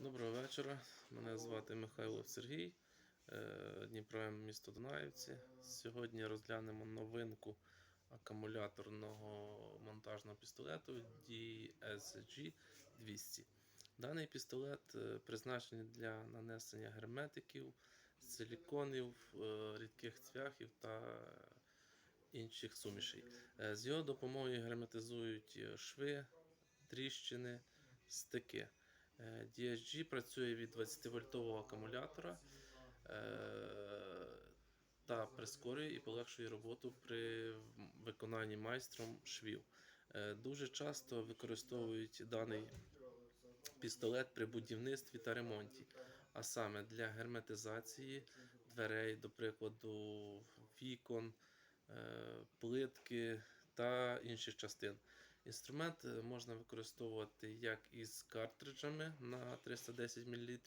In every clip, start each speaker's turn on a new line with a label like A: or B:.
A: Доброго вечора. Мене звати Михайло Сергій, е, Дніпро місто Дунаївці. Сьогодні розглянемо новинку акумуляторного монтажного пістолету DSG 200. Даний пістолет е, призначений для нанесення герметиків, силіконів, е, рідких цвяхів та інших сумішей. З його допомогою герметизують шви, тріщини, стики. Е, DSG працює від 20-вольтового акумулятора е, та прискорює і полегшує роботу при виконанні майстром швів. Е, Дуже часто використовують даний пістолет при будівництві та ремонті, а саме для герметизації дверей, до прикладу, вікон, плитки та інших частин. Інструмент е, можна використовувати як із картриджами на 310 мл,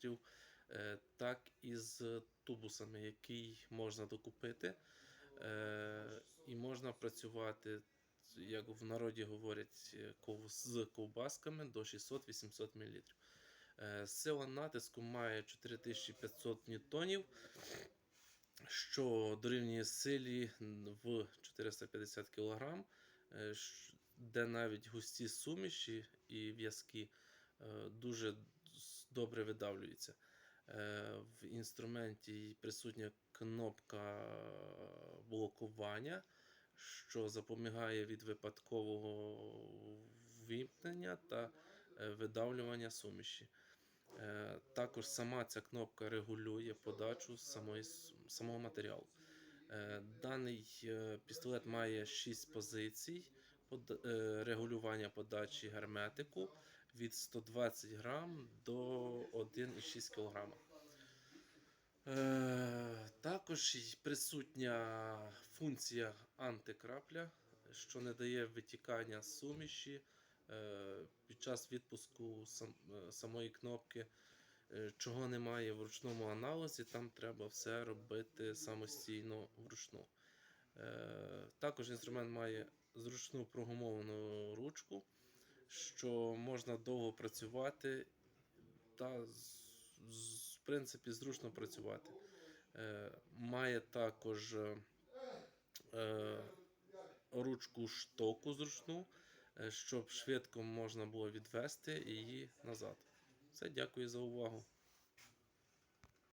A: е, так і з тубусами, який можна докупити. Е, І можна працювати, як в народі говорять, з ковбасками до 600-800 мл. Сила натиску має 4500 ньютонів, що дорівнює силі в 450 кг, де навіть густі суміші і в'язки е, дуже добре видавлюються. Е, В інструменті присутня кнопка блокування, що запобігає від випадкового вімкнення та е, видавлювання суміші. Е, Також сама ця кнопка регулює подачу самої, самого матеріалу. Е, Даний е, пістолет має 6 позицій е, регулювання подачі герметику від 120 грам до 1,6 кг. Е, Також присутня функція антикрапля, що не дає витікання суміші е, під час відпуску сам, е, самої кнопки, е, чого немає в ручному аналозі, там треба все робити самостійно вручну. Е, Також інструмент має зручну прогумовану ручку, що можна довго працювати та в принципі зручно працювати. Е, Має також е, е, ручку штоку зручну, щоб швидко можна було відвести її назад. Все, дякую за увагу.